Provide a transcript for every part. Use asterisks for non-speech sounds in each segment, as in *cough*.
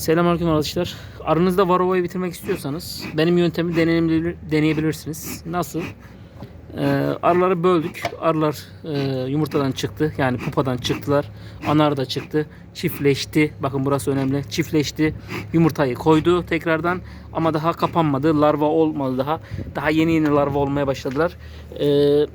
Selamünaleyküm arkadaşlar. Aranızda varovayı bitirmek istiyorsanız benim yöntemi deneyebilir, deneyebilirsiniz. Nasıl? Ee, arıları böldük. Arılar e, yumurtadan çıktı. Yani pupadan çıktılar. Anar da çıktı. Çiftleşti. Bakın burası önemli. Çiftleşti. Yumurtayı koydu tekrardan. Ama daha kapanmadı. Larva olmadı daha. Daha yeni yeni larva olmaya başladılar. Ee,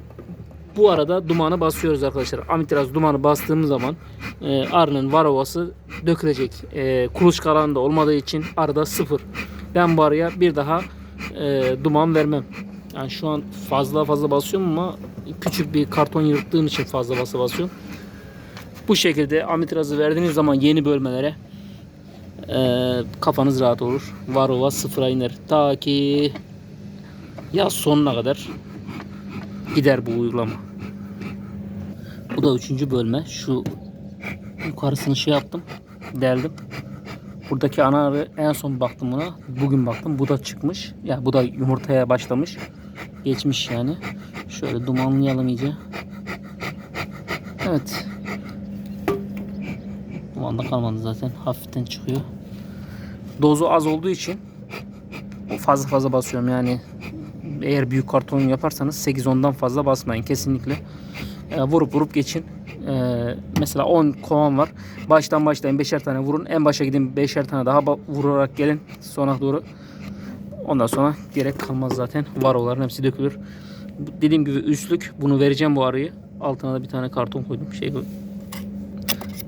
bu arada dumanı basıyoruz arkadaşlar. Amitraz dumanı bastığımız zaman e, arının varovası dökülecek. E, kuluçka alanında olmadığı için arada sıfır. Ben bu araya bir daha e, duman vermem. Yani şu an fazla fazla basıyorum ama küçük bir karton yırttığım için fazla basa basıyorum. Bu şekilde amitrazı verdiğiniz zaman yeni bölmelere e, kafanız rahat olur. Varova sıfıra iner. Ta ki yaz sonuna kadar gider bu uygulama. Bu da üçüncü bölme. Şu yukarısını şey yaptım. Deldim. Buradaki ana en son baktım buna. Bugün baktım. Bu da çıkmış. Yani bu da yumurtaya başlamış. Geçmiş yani. Şöyle dumanlayalım iyice. Evet. Dumanda kalmadı zaten. Hafiften çıkıyor. Dozu az olduğu için fazla fazla basıyorum yani eğer büyük karton yaparsanız 8-10'dan fazla basmayın kesinlikle. E, vurup vurup geçin. E, mesela 10 kovan var. Baştan başlayın 5'er tane vurun. En başa gidin 5'er tane daha vurarak gelin sona doğru. Ondan sonra gerek kalmaz zaten. Varoların hepsi dökülür. Dediğim gibi üstlük bunu vereceğim bu arıyı. Altına da bir tane karton koydum. Şey.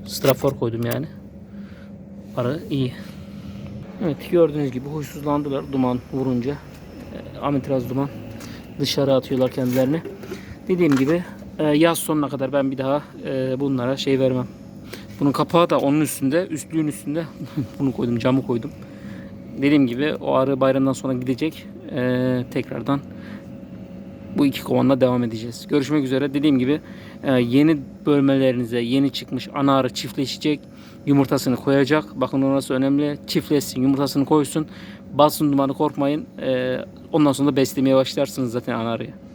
Strafor koydum yani. Arı iyi. Evet gördüğünüz gibi huysuzlandılar duman vurunca. Amitraz duman dışarı atıyorlar kendilerini. Dediğim gibi e, yaz sonuna kadar ben bir daha e, bunlara şey vermem. Bunun kapağı da onun üstünde, üstlüğün üstünde *laughs* bunu koydum, camı koydum. Dediğim gibi o arı bayramdan sonra gidecek. E, tekrardan bu iki kovanla devam edeceğiz. Görüşmek üzere. Dediğim gibi e, yeni bölmelerinize yeni çıkmış ana arı çiftleşecek. Yumurtasını koyacak. Bakın orası önemli. Çiftleşsin, yumurtasını koysun. Basın dumanı korkmayın. E, ondan sonra da beslemeye başlarsınız zaten ana arıyı.